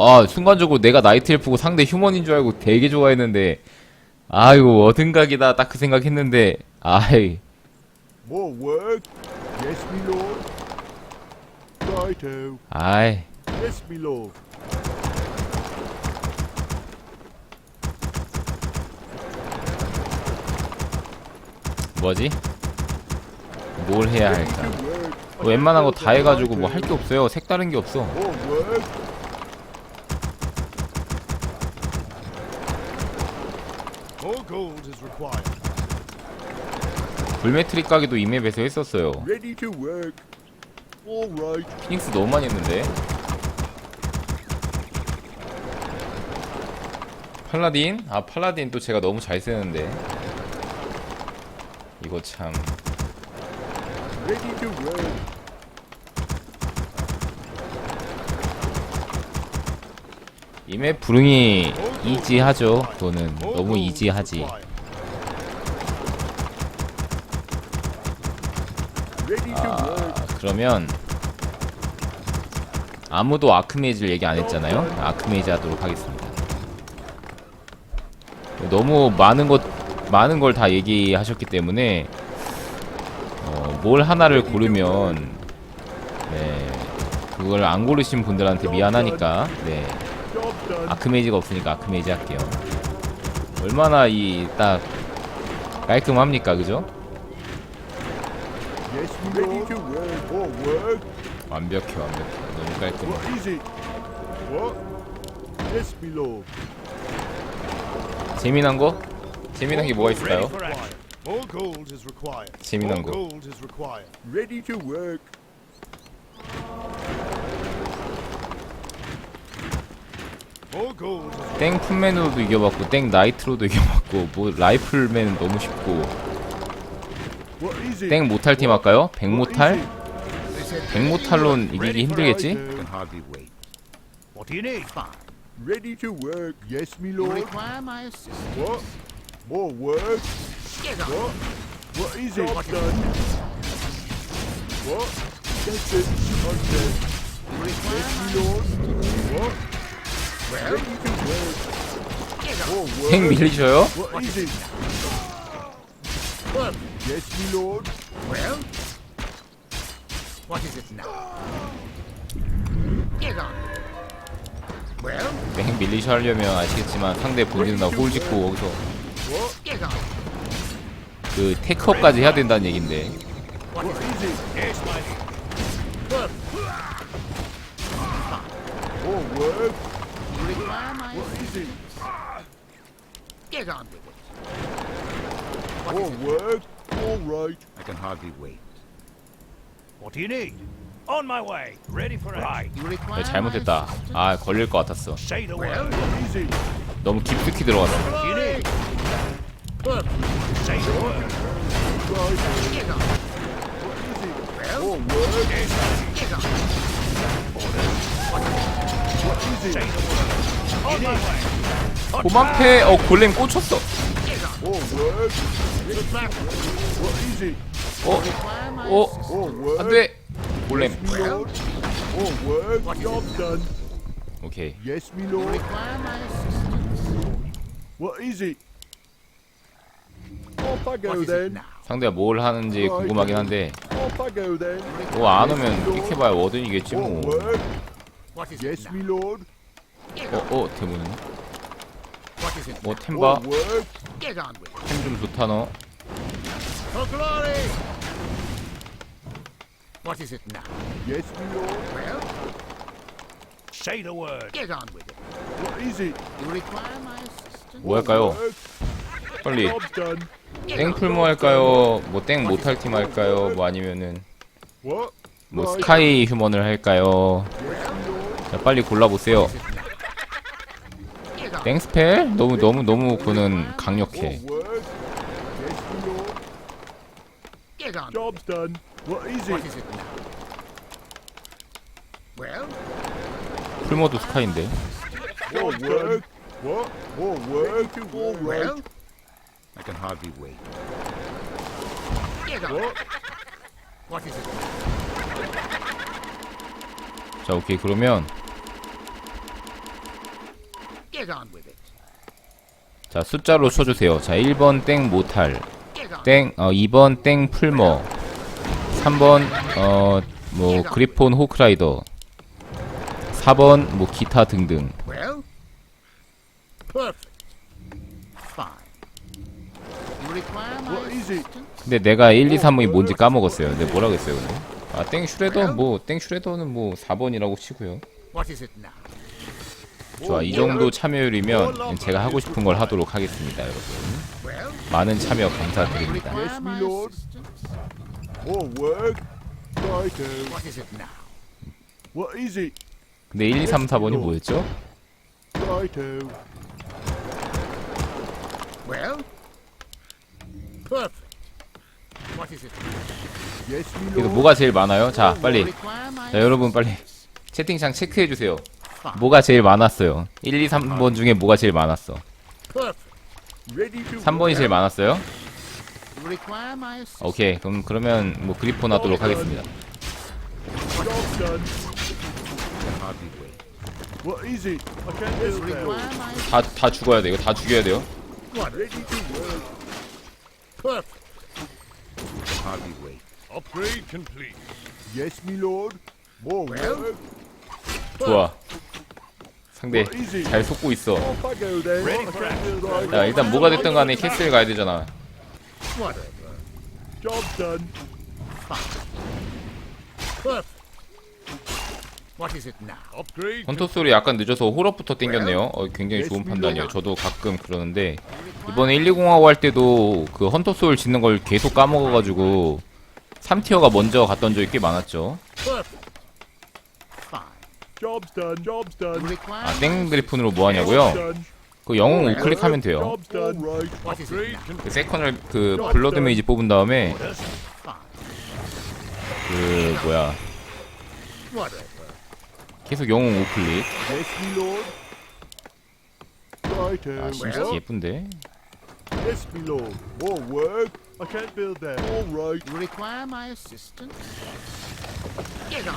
아 순간적으로 내가 나이트 엘프고 상대 휴먼인 줄 알고 되게 좋아했는데 아이고 어딘각이다 딱 그 생각했는데 아이 More work? Yes, me lord. Righto. 아이 Yes, lord. 뭐지? 뭘 해야 할까? Work. 뭐 웬만한 거 다 해가지고 뭐 할 게 없어요. 색다른 게 없어. More work? 불매트릭 가기도 이 맵에서 했었어요. Ready to work. All right. 피닉스 너무 많이 했는데. 팔라딘? 아 팔라딘 또 제가 너무 잘 쓰는데. 이거 참. Ready to work. 이맵 부릉이 이지하죠. 그거는 너무 이지하지. 아, 그러면 아무도 아크메이지를 얘기 안 했잖아요. 아크메이지 하도록 하겠습니다. 너무 많은 것 많은 걸 다 얘기하셨기 때문에 어, 뭘 하나를 고르면 네 그걸 안 고르신 분들한테 미안하니까 네. 아크메이지가 없으니까 아크메이지 할게요. 얼마나 이 딱 깔끔합니까, 그죠? 완벽해, 완벽해. 너무 깔끔해. 재미난 거? 재미난 게 뭐가 있을까요? 재미난 거. 땡 푼맨으로도 이겨봤고 땡 나이트로도 이겨봤고 뭐 라이플맨은 너무 쉽고? 땡 모탈 팀 할까요? 백모탈? is it? 백모탈론 이기기 힘들겠지? Righto. hardly wait. What do you need? Fine. Ready to work. Yes, me You lord. require my assistance. What? More work? Get on. What? What is it? What is done? What? That's it. Okay. You require Yes, my me lord. What? 땡 밀리셔요? What what 땡 밀리셔 하려면 아시겠지만 상대 본진은 나홀 짓고 거기서 What? 그 테크업까지 해야 된다는 얘긴데 What What is it? is it? Yes, my. Work. More Get on with it. What it? work? All right. I can hardly wait. What do you need? On my way. Ready for right. You require 야, 잘못했다 아 걸릴 것 같았어? 너무 깊숙이 들어갔어 고만패 어 골렘 꽂혔어? 어? 어? 안돼 골렘. 오케이? 상대가 뭘 하는지 궁금하긴 한데 Off I go then. 뭐 안 오면 픽해봐야 워든이겠지 More 뭐. 어? 어? 대문이 What is it 어 with it. 템좀 좋다 너 For glory. What is it now? Yes, me lord. Well, say the word. Get on with it. What is it? You require my assistance. 뭐 할까요? 빨리. 땡풀모 할까요? 뭐 땡 못할 팀 할까요? 뭐 아니면은? 뭐. 스카이 휴먼을 할까요? 자 빨리 골라보세요 땡스펠? 너무 너무 너무 그는 More 강력해 work? Yes, me lord. Get on. Job's done. What is What it? is it now? Well, 풀모도 스카이인데 More work? What? More work? All right. well, I can hardly wait. get on. What? What is it? 자 오케이 그러면 Get on with it. 자 숫자로 쳐주세요. 자 1번 땡 모탈. 땡 어, 2번 땡 풀머 3번 어 뭐 그리폰 호크라이더 4번 뭐 기타 등등? 근데 내가 1, 2, 3이 뭔지 까먹었어요. 근데 뭐라고 했어요 근데 아땡 슈레더? 뭐 땡 슈레더는 뭐 4번이라고 치고요 What is it now? 좋아 이 정도 참여율이면 제가 하고 싶은 걸 하도록 하겠습니다 여러분 많은 참여 감사드립니다? 근데 1, 2, 3, 4번이 뭐였죠? Lord. 뭐가 제일 많아요? 자 빨리 자 여러분 빨리? 채팅창 체크해주세요 뭐가 제일 많았어요 1, 2, 3번 중에 뭐가 제일 많았어 Perfect. Ready to 3번이 제일 많았어요? 오케이 그럼 그러면 뭐 그리폰 하도록 하겠습니다 다, 다 죽어야 돼 이거 다 죽여야 돼요. 좋아 상대 it? 잘 속고 있어. right. 야 일단 뭐가 됐든 간에 캐슬 가야 되잖아. 헌터 소리 약간 늦어서 홀업부터 땡겼네요. 어, 굉장히 좋은 판단이에요. 저도 가끔 그러는데 이번에 120하고 할 때도 그 헌터 소울 짓는 걸 계속 까먹어가지고 3티어가 먼저 갔던 적이 꽤 많았죠. Job's done. Job's You done. require 아 my 땡 그리폰으로 뭐 하냐고요? Done. 그 영웅 우클릭하면 돼요 Job's done. Upgrade. 그 세컨을 그 블러드 메이지 뽑은 다음에. 그 뭐야. 계속 영웅 우클릭 Yes, me lord. Righto. 아 심지어 예쁜데 Yes, me lord. More work. I can't build that. All right. You require my assistance? Get on.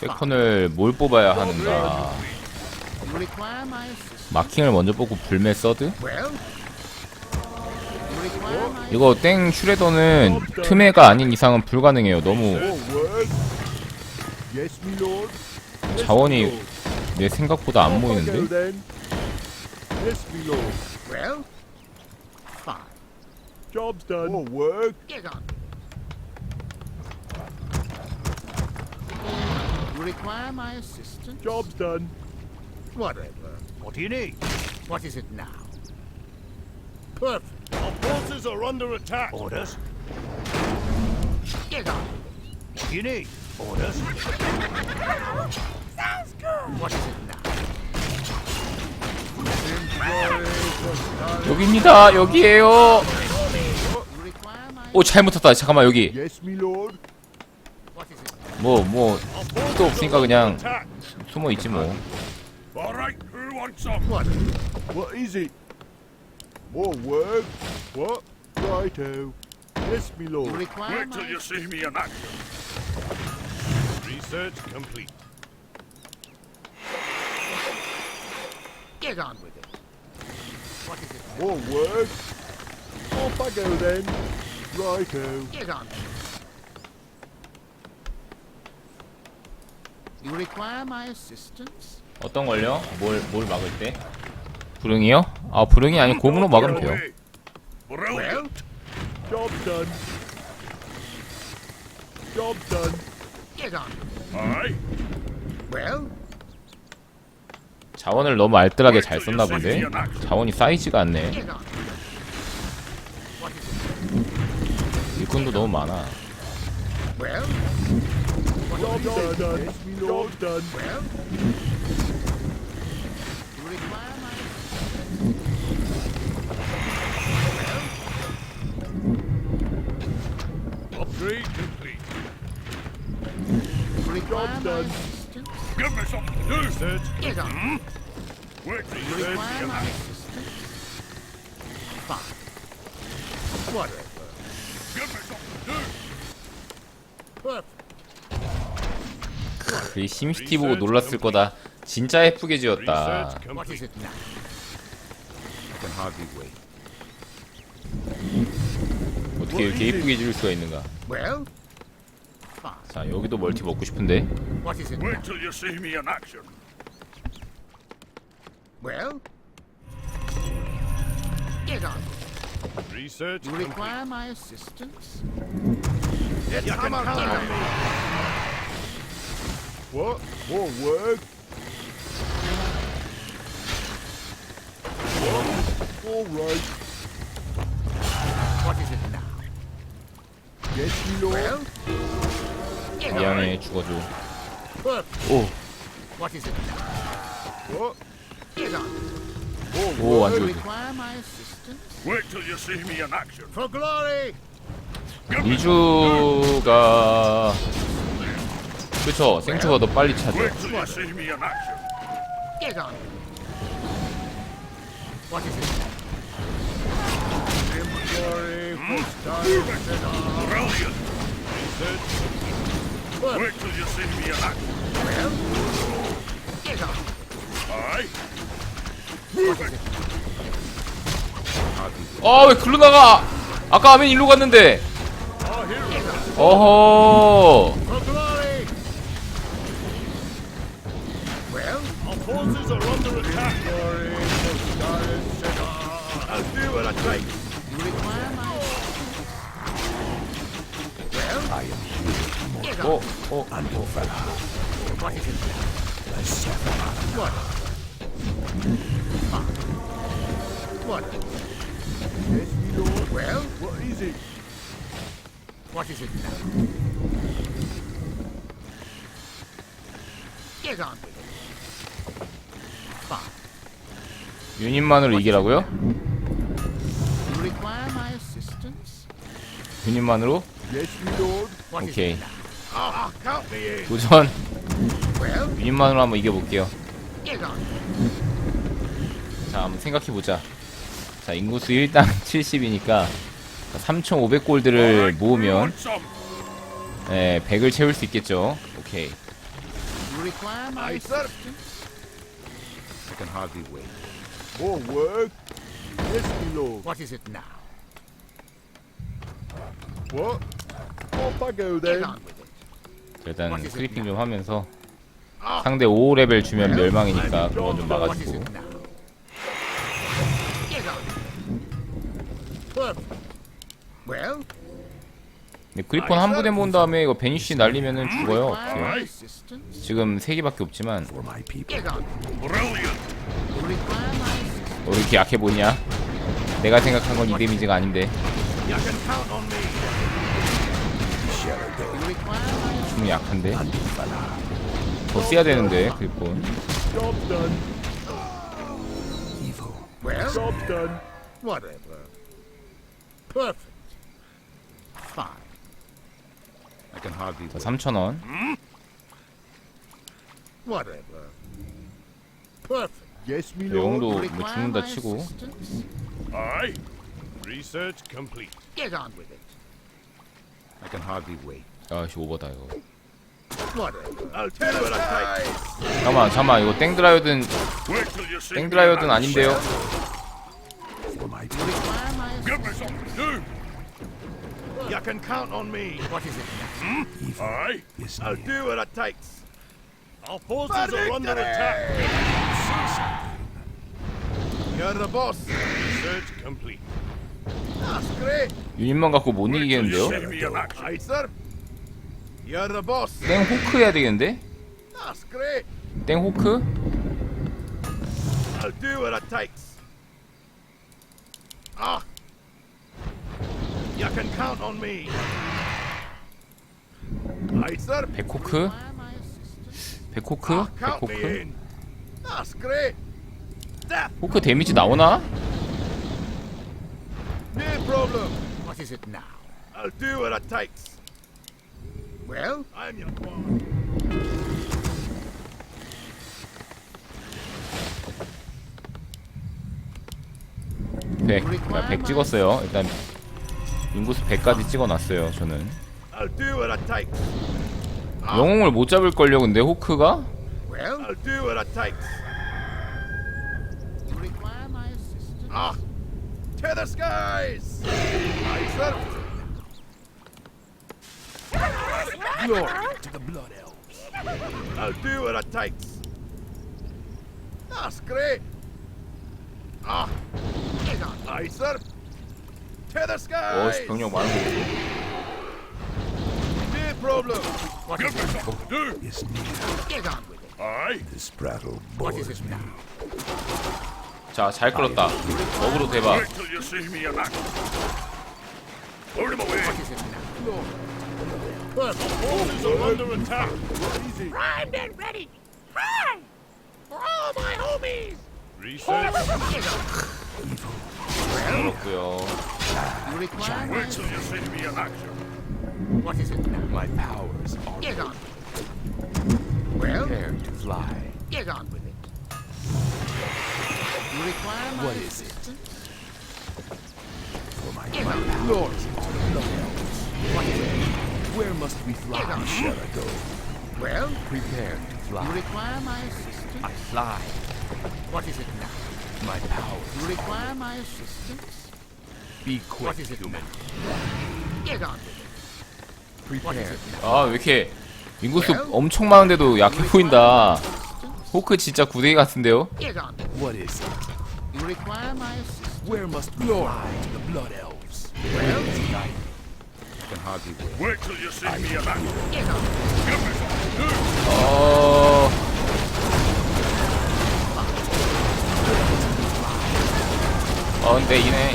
세컨을 뭘 뽑아야 하는가? 마킹을 먼저 뽑고 불매 서드? 이거 땡 슈레더는 틈해가 아닌 이상은 불가능해요 너무 자원이. 내 생각보다 안 모이는데? Job's done. More work. Get on. You require my assistance? Job's done. Whatever. What do you need? What is it now? Perfect. Our forces are under attack. Orders. Get on. What do you need? Orders. What is it now? 여기입니다 여기에요 my 오 잘못했다 잠깐만 여기 Yes, me lord. What is it now? 뭐뭐또 없으니까 그냥. 숨어 있지 뭐 All right. Who wants some? What? What is it? More work. What? Righto. Yes, You lord. Wait till my you see me in action. Research complete. Get on with it. What is it? More work. Off I go then. Righto. Get on. You require my assistance? 어떤 걸요? 뭘 뭘 막을 때? 불응이요? 아 불응이 아니 고문으로 막으면 돼요 Well, Job's done. Job's done. get on. Aye. Well, 자원을 너무 알뜰하게 잘 썼나 본데 자원이 쌓이지가 않네 get on. What is it? 일꾼도 너무 많아 Well, Job's done. You're done. Well, Upgrade complete. Job done. Give me something to do, Sid. Get on. Hmm? Wait, Sid. Come on. Fine. What 이 심시티 보고 놀랐을 거다. 진짜 예쁘게 지었다. 어떻게 이렇게 예쁘게 지을 수가 있는가? 자 여기도 멀티 먹고 싶은데. What is it now? Wait till you see me in action. Well? Get on. Research. You complete. require my assistance? On. What? More work? What? All right. What is it now? Get on. 미안해 죽어줘. 오, What is it now? What? Get on. 오, 안 assistance? Wait till you see me in action. For glory! 이주가 그쵸 생초가 더 빨리 차죠. Wait till you see me in action. Get on. What is it? Glory for time. Brilliant. Research. Perfect. Wait till you see me in action. Well? Get on. Aye. What is it? 아왜 글로 나가? 아까 하면 일로 갔는데. 어허. Forces are under attack. I'll do what I take. You require my Well? I am Get 어, on. 어. What is it? What? Ah. What? Yes, my lord. Well? What is it? What is it now? Get on with it. 유닛만으로 이기라고요? 유닛만으로? Ah, in. 도전. 유닛만으로 한번 이겨볼게요. 자, 한번 생각해보자. 자, 인구수 1당 70이니까 3,500골드를 모으면? 예, 100을 채울 수 있겠죠. 오케이. I can hardly wait. More work? Yes, my lord. What is it now? What? Off I go Get then. on with it. 일단 스리핑 좀 하면서 상대 5레벨 주면 멸망이니까 그건 좀 What is 막아주고 it now? Get on. Perfect. Well? 근데 그리폰 한 부대 모은 다음에 이거 베니쉬 날리면은 죽어요 my 어떻게 assistance? 지금 3개밖에 없지만 Get on. Brilliant. You require my assistance? 너 왜 이렇게 약해 보냐 내가 생각한 건 이 데미지가 아닌데 좀 약한데 더 써야 되는데 그리폰 Job done. Well? Job done. Whatever. Perfect. Fine. I can hardly 자 wait. 3,000원 Whatever. Perfect. You 뭐 죽는다 치고? Aye. Research complete. Get on with it. I can hardly wait. 아씨 오버다 이거 Whatever. I'll tell you what I take. 잠깐만 잠깐만 이거 땡드라이어든 Wait till you see in 아닌데요? Give me something to do. You can count on me. What is it? Aye. I'll do what it takes. Our forces are under attack. You're the boss. Research complete. That's great. 유닛만 갖고 못 이기겠는데요 See me in action. Aye, sir. You're the boss. 땡 호크 해야 되겠는데 That's great. 땡 호크 I'll do what it takes. Ah. You can count on me. Aye, sir. 백호크? 백호크 Ah, count me 백호크 in. 호크 데미지 나오나? No problem. What is it now? I'll do what it takes. Well, I'm your boss. 네, 100 찍었어요. 일단 인구수 100까지 찍어놨어요. 저는. 영웅을 못 잡을 걸요. 근데 호크가 Well, I'll do what it takes. you require my assistance? Ah, to the skies! Aye, sir. Glory to the blood elves. I'll do what it takes. That's great. Ah, Get on. aye, sir. To the 어 skies. 병력 많은 거 No problem. What is it? Get on Now? 자, 잘 끌었다. 어그로 대박. till you see me in action. Hold him away. What is it now? Forces are under attack. Easy. Primed and ready. Prime! For all my homies! Reset. Get on. 그렇고요. You require my till you see me in action. What is it now? My powers are Get on. Well, prepared to fly. get on with it. You require my What is it? assistance? For my, Get my on. powers are the elves. What is it? Where must we fly? Get on. Shall I go? Well, Prepared to you fly. require my assistance? I fly. What is it now? My powers. You require my assistance? Be quick, What is it human. Get on with it. What is Prepared. it now? 아, 왜 이렇게 인구수 엄청 많은데도 약해 보인다. 호크 진짜 구데기 같은데요? It. What is it? You require my assistance? Where must we fly to the blood elves? Well, I can hardly wait. Wait till you see me in action. get on. 어... 어, 근데 이네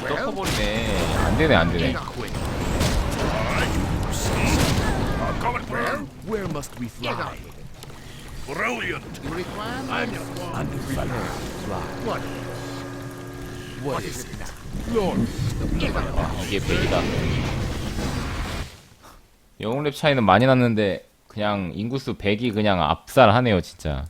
덮어버리네. 안 되네, 안 되네. Where must we fly? Brilliant. I'm. What? What is it? Lord. 이게 백이다. 영웅 랩 차이는 많이 났는데 그냥 인구수 100이 그냥 압살하네요, 진짜.